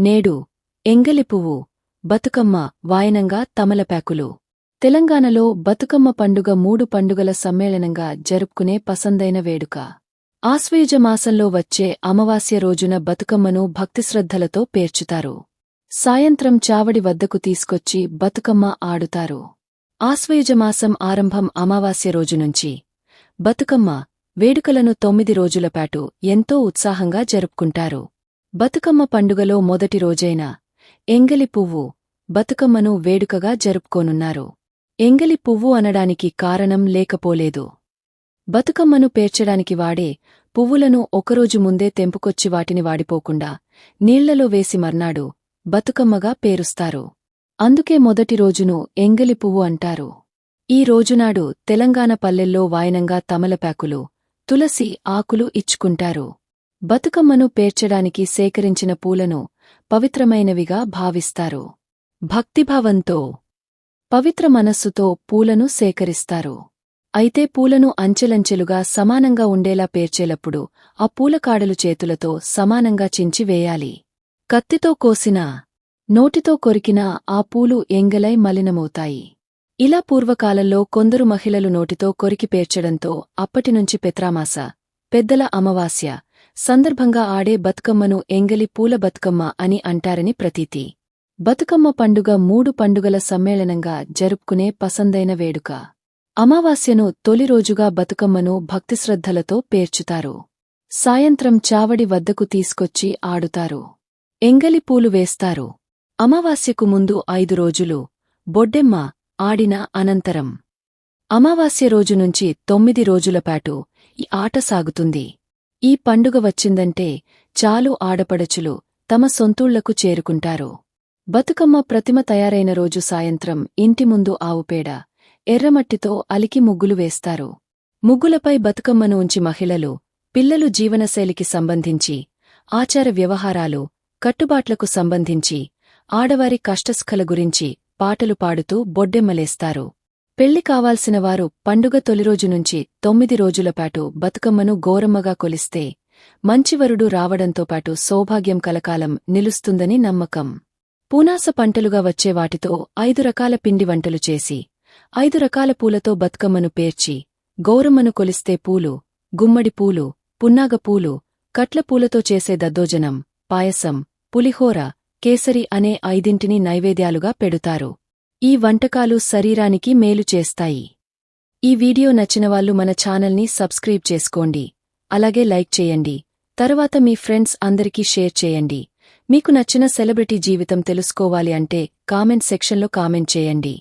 నేడు ఎంగలి పువ్వు బతుకమ్మ వాయనంగా తమలపాకులు తెలంగాణలో బతుకమ్మ పండుగ మూడు పండుగల సమ్మేళనంగా జరుపుకునే పసందైన వేడుక. ఆశ్వయుజ మాసంలో వచ్చే అమావాస్య రోజున బతుకమ్మను భక్తిశ్రద్ధలతో పేర్చుతారు. సాయంత్రం చావడి వద్దకు తీసుకొచ్చి బతుకమ్మ ఆడుతారు. ఆశ్వేజమాసం ఆరంభం అమావాస్య రోజు నుంచి. బతుకమ్మ వేడుకలను తొమ్మిది రోజులపాటు ఎంతో ఉత్సాహంగా జరుపుకుంటారు. బతుకమ్మ పండుగలో మొదటి రోజైన ఎంగలి పువ్వు బతుకమ్మను వేడుకగా జరుపుకోనున్నారు. ఎంగలి పువ్వు అనడానికి కారణం లేకపోలేదు. బతుకమ్మను పేర్చడానికి వాడే పువ్వులను ఒకరోజు ముందే తెంపుకొచ్చి వాటిని వాడిపోకుండా నీళ్ళలో వేసి మర్నాడు బతుకమ్మగా పేరుస్తారు. అందుకే మొదటి రోజును ఎంగలి పువ్వు అంటారు. ఈ రోజునాడు తెలంగాణ పల్లెల్లో వాయనంగా తమలపాకులు తులసి ఆకులు ఇచ్చుకుంటారు. బతుకమ్మను పేర్చడానికి సేకరించిన పూలను పవిత్రమైనవిగా భావిస్తారు. భక్తిభావంతో పవిత్ర మనస్సుతో పూలను సేకరిస్తారు. అయితే పూలను అంచెలంచెలుగా సమానంగా ఉండేలా పేర్చేలప్పుడు ఆ పూలకాడలు చేతులతో సమానంగా చించి వేయాలి. కత్తితో కోసినా నోటితో కొరికినా ఆ పూలు ఎంగలై మలినమవుతాయి. ఇలా పూర్వకాలంలో కొందరు మహిళలు నోటితో కొరికి పేర్చడంతో అప్పటినుంచి పెత్రామాస పెద్దల అమావాస్య. సందర్భంగా ఆడే బతుకమ్మను ఎంగలి పూల బతుకమ్మ అని అంటారని ప్రతీతి. బతుకమ్మ పండుగ మూడు పండుగల సమ్మేళనంగా జరుపుకునే పసందైన వేడుక. అమావాస్యను తొలి రోజుగా బతుకమ్మను భక్తిశ్రద్ధలతో పేర్చుతారు. సాయంత్రం చావడి వద్దకు తీసుకొచ్చి ఆడుతారు. ఎంగలి పూలు వేస్తారు. అమావాస్యకు ముందు ఐదు రోజులు బొడ్డెమ్మ ఆడిన అనంతరం. అమావాస్య రోజు నుంచి తొమ్మిది రోజులపాటు ఈ ఆట సాగుతుంది. ఈ పండుగ వచ్చిందంటే చాలు ఆడపడచులు తమ సొంతూళ్ళకు చేరుకుంటారు. బతుకమ్మ ప్రతిమ తయారైన రోజు సాయంత్రం ఇంటి ముందు ఆవుపేడ ఎర్రమట్టితో అలికి ముగ్గులు వేస్తారు. ముగ్గులపై బతుకమ్మను ఉంచి మహిళలు పిల్లలు జీవనశైలికి సంబంధించి ఆచార వ్యవహారాలు కట్టుబాట్లకు సంబంధించి ఆడవారి కష్టస్ఖల గురించి పాటలు పాడుతూ బొడ్డెమ్మలేస్తారు. పెళ్ళి కావాల్సిన వారు పండుగ తొలిరోజు నుంచి తొమ్మిది రోజులపాటు బతుకమ్మను గోరమ్మగా కొలిస్తే మంచివరుడు రావడంతోపాటు సౌభాగ్యం కలకాలం నిలుస్తుందని నమ్మకం. పూనాస పంటలుగా వచ్చే వాటితో ఐదు రకాల పిండి వంటలు చేసి ఐదు రకాల పూలతో బతుకమ్మను పేర్చి గౌరమ్మను కొలిస్తే పూలు గుమ్మడి పూలు పున్నాగ పూలు చేసే దద్దోజనం పాయసం పులిహోర కేసరి అనే ఐదింటిని నైవేద్యాలుగా పెడుతారు. ఈ వంటకాలు శరీరానికి మేలు చేస్తాయి. ఈ వీడియో నచ్చినవాళ్ళు మన ఛానల్ని సబ్స్క్రైబ్ చేసుకోండి. అలాగే లైక్ చేయండి. తరువాత మీ ఫ్రెండ్స్ అందరికీ షేర్ చేయండి. మీకు నచ్చిన సెలబ్రిటీ జీవితం తెలుసుకోవాలి అంటే కామెంట్ సెక్షన్లో కామెంట్ చేయండి.